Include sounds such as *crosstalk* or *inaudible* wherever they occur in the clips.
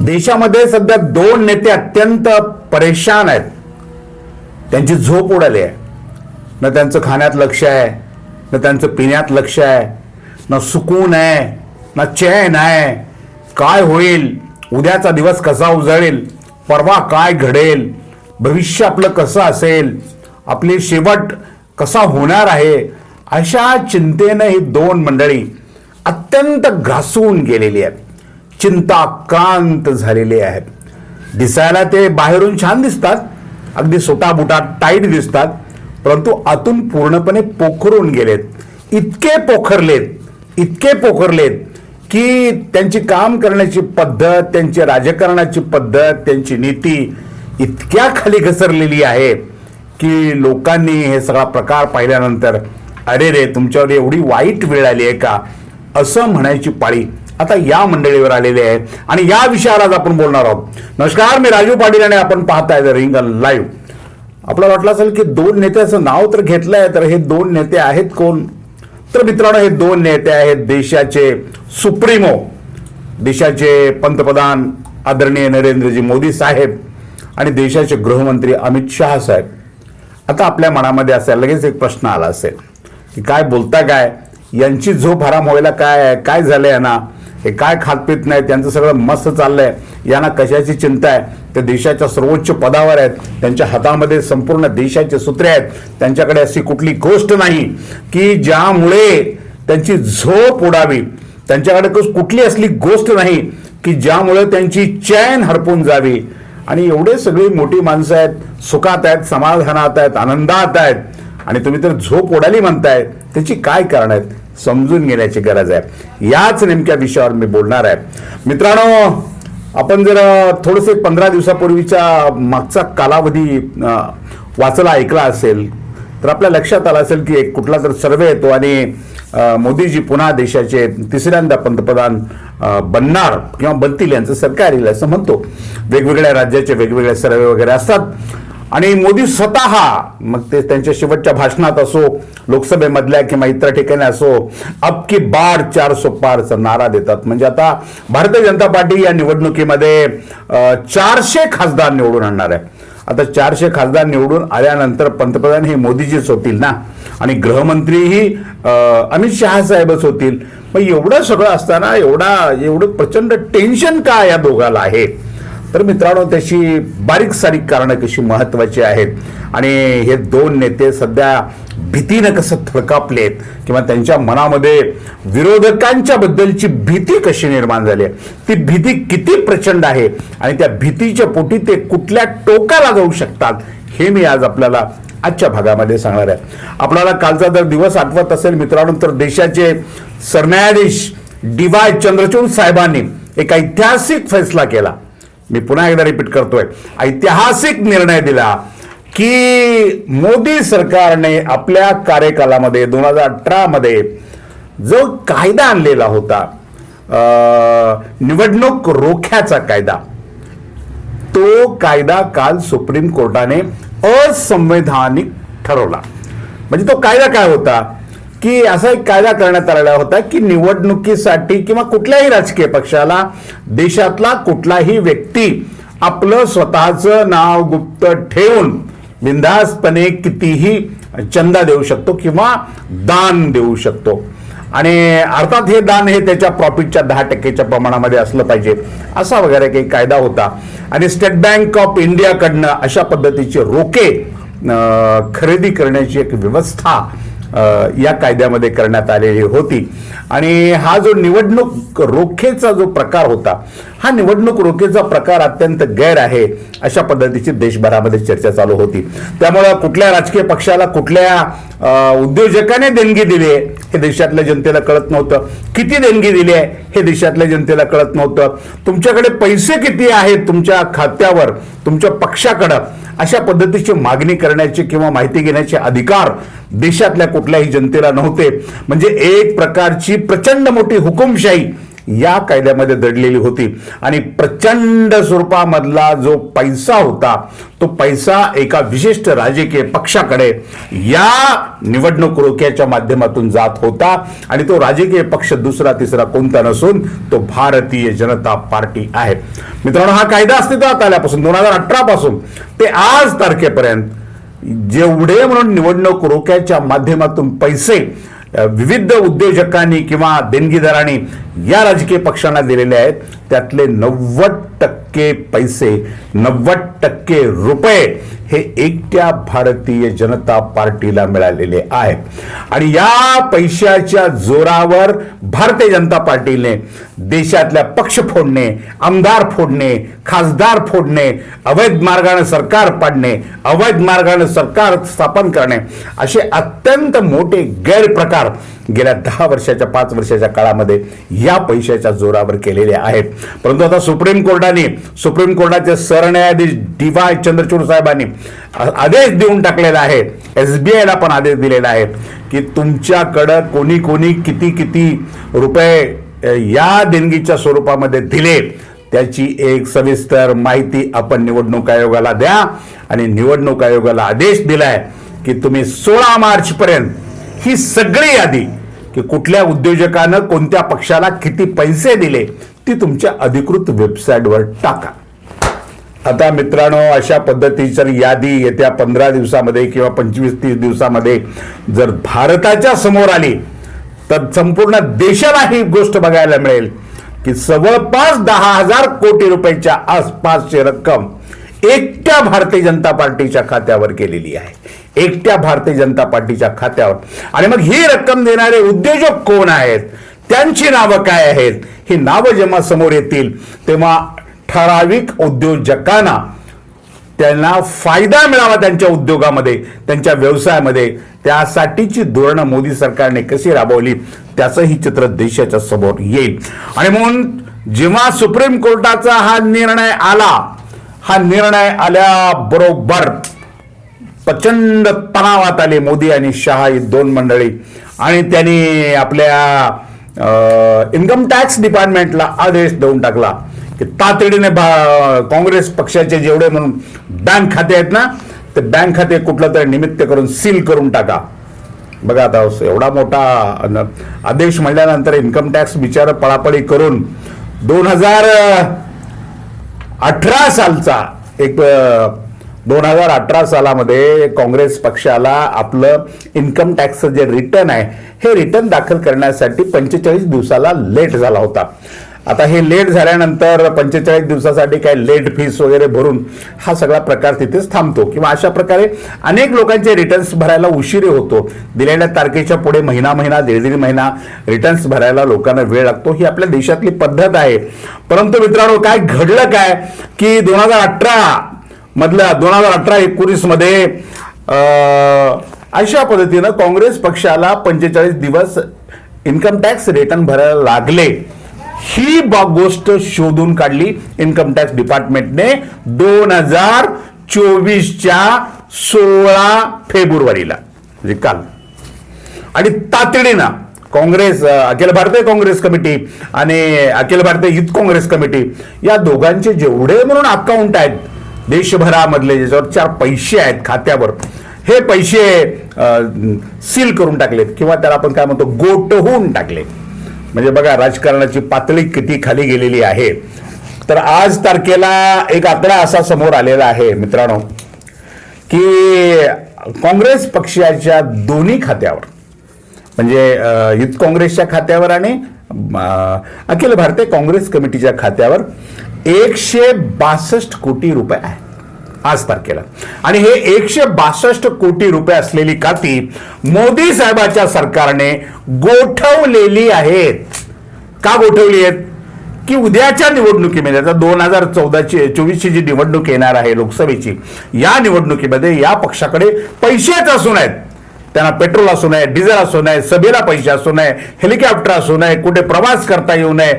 देशामध्ये सध्या दोन नेते अत्यंत परेशान आहेत. त्यांची झोप उडाली आहे. न त्यांचं खाण्यात लक्ष आहे न त्यांचं पिण्यात लक्ष आहे न सुकून आहे ना चैन आहे. काय होईल? उद्याचा दिवस कसा उजळेल? परवा काय घडेल? भविष्य आपलं कसं असेल? आपली शेवट कसा होणार आहे? अशा चिंतेनं ही दोन मंडळी अत्यंत घासून गेलेली आहेत. चिंताक्रांत झालेले आहेत. दिसायला ते बाहेरून छान दिसतात अगदी सोटाबुटात टाईट दिसतात परंतु आतून पूर्णपणे पोखरून गेलेत. इतके पोखरलेत इतके पोखरलेत की त्यांची काम करण्याची पद्धत त्यांची राजकारणाची पद्धत त्यांची नीती इतक्या खाली घसरलेली आहे की लोकांनी हे सगळा प्रकार पाहिल्यानंतर अरे रे तुमच्यावर एवढी वाईट वेळ आली आहे का? असं म्हणायची पाळी आता या मंडळीवर आलेले आहे आणि या विषयावर आज आपण बोलणार आहोत. नमस्कार मी राजू पाटील आणि आपण पाहताय द रिंग लाईव्ह आपला वाटलं असेल की दोन नेत्याचं नाव तर आहे तर हे दोन नेते आहेत कोण? तर मित्रांनो हे दोन नेते आहेत देशाचे सुप्रीमो देशाचे पंतप्रधान आदरणीय नरेंद्रजी मोदी साहेब आणि देशाचे गृहमंत्री अमित शहा साहेब. आता आपल्या मनामध्ये असेल लगेच एक प्रश्न आला असेल की काय बोलता काय? यांची झोप हराम व्हायला काय आहे? काय आहे यांना? हे काय खातपीत नाही त्यांचं सगळं मस्त चाललंय यांना कशाची चिंता आहे? ते देशाच्या सर्वोच्च पदावर आहेत त्यांच्या हातामध्ये संपूर्ण देशाचे सूत्रे आहेत त्यांच्याकडे अशी कुठली गोष्ट नाही की ज्यामुळे त्यांची झोप उडावी. त्यांच्याकडे कुठली असली गोष्ट नाही की ज्यामुळे त्यांची चैन हरपून जावी. आणि एवढे सगळी मोठी माणसं आहेत सुखात आहेत समाधानात आहेत आनंदात आहेत. आणि तुम्ही तर झोप उडाली म्हणताय त्याची काय कारण आहेत? समजून घेण्याची गरज आहे. याच नेमक्या विषयावर मी बोलणार आहे. मित्रांनो आपण जर थोडंसं एक पंधरा दिवसापूर्वीच्या मागचा कालावधी वाचला ऐकला असेल तर आपल्या लक्षात आलं असेल की एक कुठला तर सर्वे येतो आणि मोदीजी पुन्हा देशाचे तिसऱ्यांदा पंतप्रधान बनणार किंवा बनतील यांचं सरकार येईल असं म्हणतो. वेगवेगळ्या राज्याचे वेगवेगळे सर्वे वगैरे असतात. आणि मोदी स्वतः मग ते त्यांच्या शेवटच्या भाषणात असो लोकसभेमधल्या किंवा इतर ठिकाणी असो अब की बार चार सो पारचा नारा देतात. म्हणजे आता भारतीय जनता पार्टी या निवडणुकीमध्ये चारशे खासदार निवडून आणणार आहे. आता चारशे खासदार निवडून आल्यानंतर पंतप्रधान हे मोदीजीच होतील ना? आणि गृहमंत्रीही अमित शहा साहेबच होतील. मग एवढं सगळं असताना एवढा एवढं प्रचंड टेन्शन का या दोघाला आहे? तर मित्रांनो त्याची बारीक सारीक कारणं कशी महत्वाची आहेत आणि हे दोन नेते सध्या भीतीनं कसं थळकापलेत किंवा त्यांच्या मनामध्ये विरोधकांच्या बद्दलची भीती कशी निर्माण झाली आहे? ती भीती किती प्रचंड आहे आणि त्या भीतीच्या पोटी ते कुठल्या टोकाला जाऊ शकतात हे मी आज आपल्याला आजच्या भागामध्ये सांगणार आहे. आपल्याला कालचा जर दिवस आठवत असेल मित्रांनो तर देशाचे सरन्यायाधीश डी वाय चंद्रचूड साहेबांनी एक ऐतिहासिक फैसला केला. मी पुन्हा एकदा रिपीट करतोय. ऐतिहासिक निर्णय दिला की मोदी सरकारने आपल्या कार्यकालामध्ये दोन हजार अठरा मध्ये जो कायदा आणलेला होता निवडणूक रोख्याचा कायदा तो कायदा काल सुप्रीम कोर्टाने असंवैधानिक ठरवला. म्हणजे तो कायदा काय होता? की असा एक कायदा करण्यात आलेला होता की निवडणुकीसाठी किंवा कुठल्याही राजकीय पक्षाला देशातला कुठलाही व्यक्ती आपलं स्वतःचं नाव गुप्त ठेवून बिंदासपणे कितीही चंदा देऊ शकतो किंवा दान देऊ शकतो. आणि अर्थात हे दान हे त्याच्या प्रॉफिटच्या दहा टक्केच्या प्रमाणामध्ये असलं पाहिजे असा वगैरे काही कायदा होता. आणि स्टेट बँक ऑफ इंडियाकडनं अशा पद्धतीचे रोखे खरेदी करण्याची एक व्यवस्था या कायद्यामध्ये करण्यात आलेली होती. आणि हा जो निवडणूक रोखेचा जो प्रकार होता हा निवडणूक रोखेचा प्रकार अत्यंत गैर आहे अशा पद्धतीची देशभरामध्ये चर्चा चालू होती. त्यामुळं कुठल्या राजकीय पक्षाला कुठल्या उद्योजकाने देणगी दिली आहे हे देशातल्या जनतेला कळत नव्हतं. किती देणगी दिली आहे हे देशातल्या जनतेला कळत नव्हतं. तुमच्याकडे पैसे किती आहेत तुमच्या खात्यावर तुमच्या पक्षाकडं? अशा पद्धतीची मागणी करण्याचे किंवा माहिती घेण्याचे अधिकार देशातल्या कुठल्याही जनतेला नव्हते. म्हणजे एक प्रकारची प्रचंड मोठी हुकुमशाही या कायद्यामध्ये दडलेली होती. आणि प्रचंड स्वरूपामधला जो पैसा होता तो पैसा एका विशिष्ट राजकीय पक्षाकडे या निवडणूक रोख्याच्या माध्यमातून जात होता. आणि तो राजकीय पक्ष दुसरा तिसरा कोणता नसून तो भारतीय जनता पार्टी आहे. मित्रांनो हा कायदा अस्तित्वात आल्यापासून दोन हजार अठरा पासून ते आज तारखेपर्यंत जेवढे म्हणून निवडणूक रोख्याच्या माध्यमातून पैसे विविध उद्योजकांनी किंवा देणगीदारांनी या राजकीय पक्षांना दिलेले आहेत. त्यातले नव्वद टक्के पैसे नव्वद टक्के रुपये हे एकट्या भारतीय जनता पार्टीला मिळालेले आहे आणि या पैशाच्या जोरावर भारतीय जनता पार्टीने देशातल्या पक्ष फोडणे आमदार फोडणे खासदार फोडणे अवैध मार्गाने सरकार पाडणे अवैध मार्गाने सरकार स्थापन करणे असे अत्यंत मोठे गैरप्रकार गेल्या दहा वर्षाच्या पाच वर्षाच्या काळामध्ये या पैशाच्या जोरावर केलेले आहेत. परंतु आता सुप्रीम कोर्टाने सुप्रीम कोर्टाचे सरन्यायाधीश डी वाय चंद्रचूड साहेबांनी आदेश देऊन टाकलेला आहे एसबीआयला पण आदेश दिलेला आहे की तुमच्याकडं कोणी कोणी किती किती रुपये या देणगीच्या स्वरूपामध्ये दिले त्याची एक सविस्तर माहिती आपण निवडणूक आयोगाला द्या आणि निवडणूक आयोगाला आदेश दिलाय की तुम्ही सोळा मार्चपर्यंत ही सगळी यादी की कुठल्या उद्योजकानं कोणत्या पक्षाला किती पैसे दिले ती तुमच्या अधिकृत वेबसाईटवर टाका. आता मित्रांनो अशा पद्धतीची यादी येत्या पंधरा दिवसामध्ये किंवा पंचवीस तीस दिवसामध्ये जर भारताच्या समोर आली तर संपूर्ण देशाला ही गोष्ट बघायला मिळेल की जवळपास दहा हजार कोटी रुपयांच्या आसपासची रक्कम एकट्या भारतीय जनता पार्टीच्या खात्यावर केलेली आहे. एकट्या भारतीय जनता पार्टीच्या खात्यावर. आणि मग ही रक्कम देणारे उद्योजक कोण आहेत? त्यांची नावं काय आहेत? ही नावं जेव्हा समोर येतील तेव्हा ठराविक उद्योजकांना त्यांना फायदा मिळावा त्यांच्या उद्योगामध्ये त्यांच्या व्यवसायामध्ये. त्यासाठीची धोरणं मोदी सरकारने कशी राबवली त्याचंही चित्र देशाच्या समोर येईल. आणि म्हणून जेव्हा सुप्रीम कोर्टाचा हा निर्णय आला हा निर्णय आल्याबरोबर प्रचंड तणावात आले मोदी आणि शहा ही दोन मंडळी. आणि त्यांनी आपल्या इन्कम टॅक्स डिपार्टमेंटला आदेश देऊन टाकला. की तातडीने भा- काँग्रेस पक्षाचे जेवढे म्हणून बँक खाते आहेत ना ते बँक खाते कुठलं तरी निमित्त करून सील करून टाका. बघा आता एवढा मोठा आदेश म्हणल्यानंतर इन्कम टॅक्स बिचार पळापळी करून दोन हजार अठरा सालचा एक दोन हजार अठरा सालामध्ये काँग्रेस पक्षाला आपलं इन्कम टॅक्सचं जे रिटर्न आहे हे रिटर्न दाखल करण्यासाठी पंचेचाळीस दिवसाला लेट झाला होता. आता हे लेट झाल्यानंतर पंचेचाळीस दिवसासाठी काय लेट फीस वगैरे भरून हा सगळा प्रकार तिथेच थांबतो. किंवा अशा प्रकारे अनेक लोकांचे रिटर्न्स भरायला उशिरे होतो. दिलेल्या तारखेच्या पुढे महिना महिना दीड दीड महिना रिटर्न्स भरायला लोकांना वेळ लागतो. ही आपल्या देशातली पद्धत आहे. परंतु मित्रांनो काय घडलं काय? की दोन हजार अठरा मधल्या दोन हजार अठरा एकोणीसमध्ये अशा पद्धतीनं काँग्रेस पक्षाला पंचेचाळीस दिवस इन्कम टॅक्स रिटर्न भरायला लागले. ही गोष्ट शोधून काढली इन्कम टॅक्स डिपार्टमेंटने दोन हजार चोवीसच्या सोळा फेब्रुवारीला म्हणजे काल. आणि तातडीनं काँग्रेस अखिल भारतीय काँग्रेस कमिटी आणि अखिल भारतीय युथ काँग्रेस कमिटी या दोघांचे जेवढे म्हणून अकाउंट आहेत देशभरामधले ज्याच्यावर चार पैसे आहेत खात्यावर हे पैसे सील करून टाकलेत किंवा त्याला आपण काय म्हणतो गोटहून टाकले म्हणजे बघा राजकारणाची पातळी किती खाली गेलेली आहे. तर आज तारखेला एक आकडा असा समोर आलेला आहे मित्रांनो की काँग्रेस पक्षाच्या दोन्ही खात्यावर म्हणजे युथ काँग्रेसच्या खात्यावर आणि अखिल भारतीय काँग्रेस कमिटीच्या खात्यावर एकशे बासष्ट कोटी रुपये आहे आज तारखेला आणि हे एकशे बासष्ट कोटी रुपये असलेली खाती मोदी साहेबाच्या सरकारने गोठवलेली आहेत. का गोठवली आहेत? की उद्याच्या निवडणुकीमध्ये आता दोन हजार चौदाची चोवीसची जी निवडणूक येणार आहे लोकसभेची या निवडणुकीमध्ये या पक्षाकडे पैसेच असून आहेत. त्यांना पेट्रोल असू नये डिझेल असू नये सभेला पैसे असू नये हेलिकॉप्टर असू नये कुठे प्रवास करता येऊ नये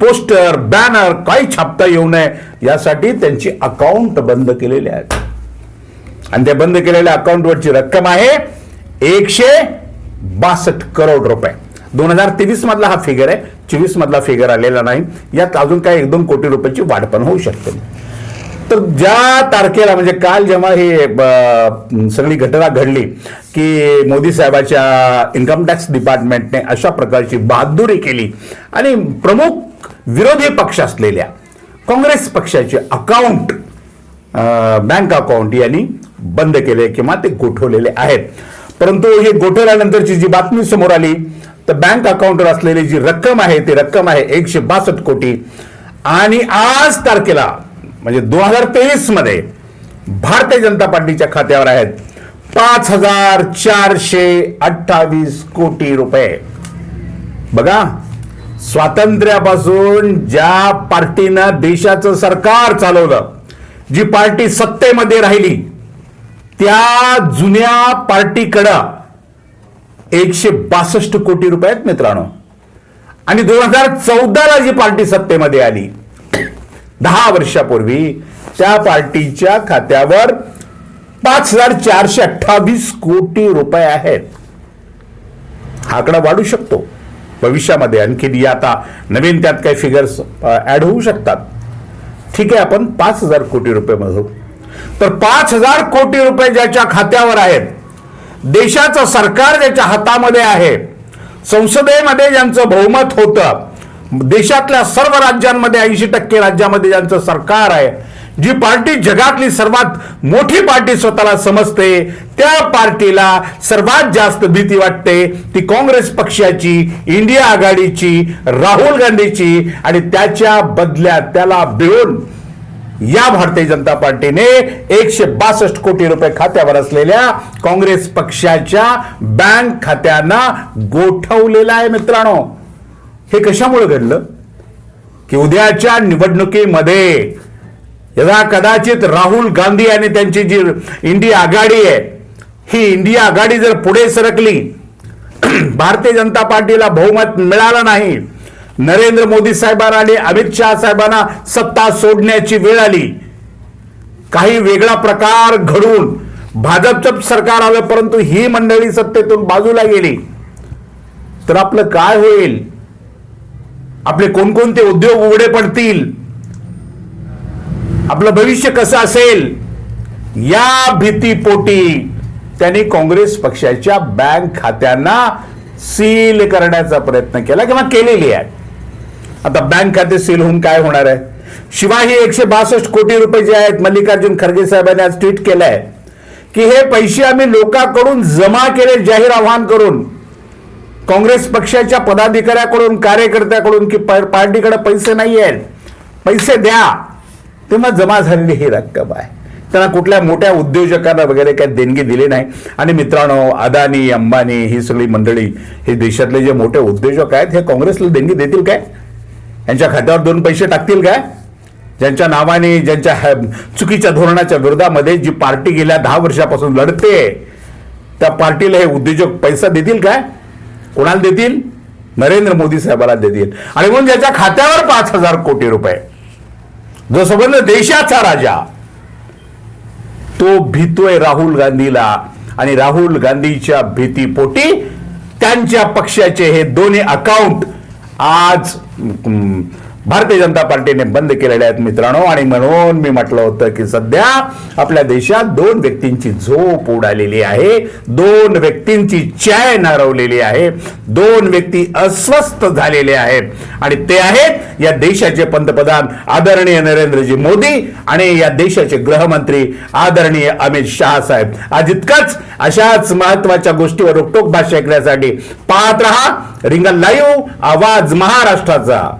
पोस्टर बॅनर काही छापता येऊ नये यासाठी त्यांची अकाउंट बंद केलेले आहेत. आणि त्या बंद केलेल्या अकाउंटवरची रक्कम आहे एकशे बासष्ट करोड रुपये. दोन हजार तेवीस मधला हा फिगर आहे. चोवीस मधला फिगर आलेला नाही. यात अजून काही एक दोन कोटी रुपयाची वाढ पण होऊ शकते. तर ज्या तारखेला म्हणजे काल जेव्हा हे सगळी घटना घडली की मोदी साहेबाच्या इन्कम टॅक्स डिपार्टमेंटने अशा प्रकारची बहादुरी केली आणि प्रमुख विरोधी पक्ष असलेल्या काँग्रेस पक्षाचे अकाउंट बँक अकाउंट यांनी बंद केले किंवा ते गोठवलेले आहेत. परंतु हे गोठवल्यानंतरची जी बातमी समोर आली तर बँक अकाउंटवर असलेली जी रक्कम आहे ती रक्कम आहे एकशे बासष्ट कोटी. आणि आज तारखेला म्हणजे दोन हजार तेवीसमध्ये भारतीय जनता पार्टीच्या खात्यावर आहेत पाच हजार चारशे अठ्ठावीस कोटी रुपये. बघा स्वातंत्र्यापासून ज्या पार्टीनं देशाचं सरकार चालवलं जी पार्टी सत्तेमध्ये राहिली त्या जुन्या पार्टीकडं एकशे बासष्ट कोटी रुपये आहेत मित्रांनो. आणि दोन हजार चौदाला जी पार्टी सत्तेमध्ये आली दहा वर्षापूर्वी त्या पार्टीच्या खात्यावर पाच हजार चारशे अठ्ठावीस कोटी रुपये आहेत. हा आकडा वाढू शकतो. भविष्यामध्ये आणखी आता नवीन त्यात काही फिगर्स ऍड होऊ शकतात. ठीक आहे आपण पाच हजार कोटी रुपये म्हणू तर पाच हजार कोटी रुपये ज्याच्या खात्यावर आहेत देशाचं सरकार ज्याच्या हातामध्ये आहे संसदेमध्ये ज्यांचं बहुमत होतं देशातल्या सर्व राज्यांमध्ये ऐंशी टक्के राज्यामध्ये ज्यांचं सरकार आहे जी पार्टी जगातली सर्वात मोठी पार्टी स्वतःला समजते त्या पार्टीला सर्वात जास्त भीती वाटते ती काँग्रेस पक्षाची इंडिया आघाडीची राहुल गांधीची आणि त्याच्या बदल्यात त्याला भिळून या भारतीय जनता पार्टीने एकशे बासष्ट कोटी रुपये खात्यावर असलेल्या काँग्रेस पक्षाच्या बँक खात्यांना गोठवलेलं आहे मित्रांनो. हे कशामुळे घडलं? की उद्याच्या निवडणुकीमध्ये यदा कदाचित राहुल गांधी आणि त्यांची जी इंडिया आघाडी आहे ही इंडिया आघाडी जर पुढे सरकली *clears throat* भारतीय जनता पार्टीला बहुमत मिळालं नाही. नरेंद्र मोदी साहेबांना आणि अमित शहा साहेबांना सत्ता सोडण्याची वेळ आली. काही वेगळा प्रकार घडून भाजपचं सरकार आलं परंतु ही मंडळी सत्तेतून बाजूला गेली. तर आपलं काय होईल? आपले कोणकोणते उद्योग उघडे पडतील? आपलं भविष्य कसं असेल? या भीतीपोटी त्यांनी काँग्रेस पक्षाच्या बँक खात्यांना सील करण्याचा प्रयत्न केला किंवा केलेली आहे. आता बँक खाते सील होऊन काय होणार आहे? शिवाय हे एकशे बासष्ट कोटी रुपये जे आहेत मल्लिकार्जुन खरगे साहेबांनी आज ट्विट केलंय की हे पैसे आम्ही लोकांकडून जमा केले जाहीर आव्हान करून. काँग्रेस पक्षाच्या पदाधिकाऱ्याकडून कार्यकर्त्याकडून की प- पार्टीकडे पैसे नाही आहेत पैसे द्या. तेव्हा जमा झालेली ही रक्कम आहे. त्यांना कुठल्या मोठ्या उद्योजकांना वगैरे काही देणगी दिली नाही. आणि मित्रांनो अदानी अंबानी ही सगळी मंडळी हे देशातले जे मोठे उद्योजक आहेत हे काँग्रेसला देणगी देतील काय? यांच्या खात्यावर दोन पैसे टाकतील काय? ज्यांच्या नावाने ज्यांच्या चुकीच्या धोरणाच्या विरोधामध्ये जी पार्टी गेल्या दहा वर्षापासून लढते त्या पार्टीला हे उद्योजक पैसा देतील काय? कोणाला देतील? नरेंद्र मोदी साहेबाला देतील. आणि म्हणून ज्याच्या खात्यावर पाच हजार कोटी रुपये. जो संबंध देशाचा राजा तो भीतोय राहुल गांधीला. आणि राहुल गांधीच्या भीतीपोटी त्यांच्या पक्षाचे हे दोन्ही अकाउंट आज भारतीय जनता पार्टीने बंद केलेले आहेत मित्रांनो. आणि म्हणून मी म्हटलं होतं की सध्या आपल्या देशात दोन व्यक्तींची झोप उडालेली आहे. दोन व्यक्तींची चाय हरवलेली आहे. दोन व्यक्ती अस्वस्थ झालेले आहेत. आणि ते आहेत या देशाचे पंतप्रधान आदरणीय नरेंद्रजी मोदी आणि या देशाचे गृहमंत्री आदरणीय अमित शहा साहेब. आज इतकंच. अशाच महत्त्वाच्या गोष्टीवर रोकटोक भाष्य ऐकण्यासाठी पाहत रहा. रिंगल लाईव्ह. आवाज महाराष्ट्राचा.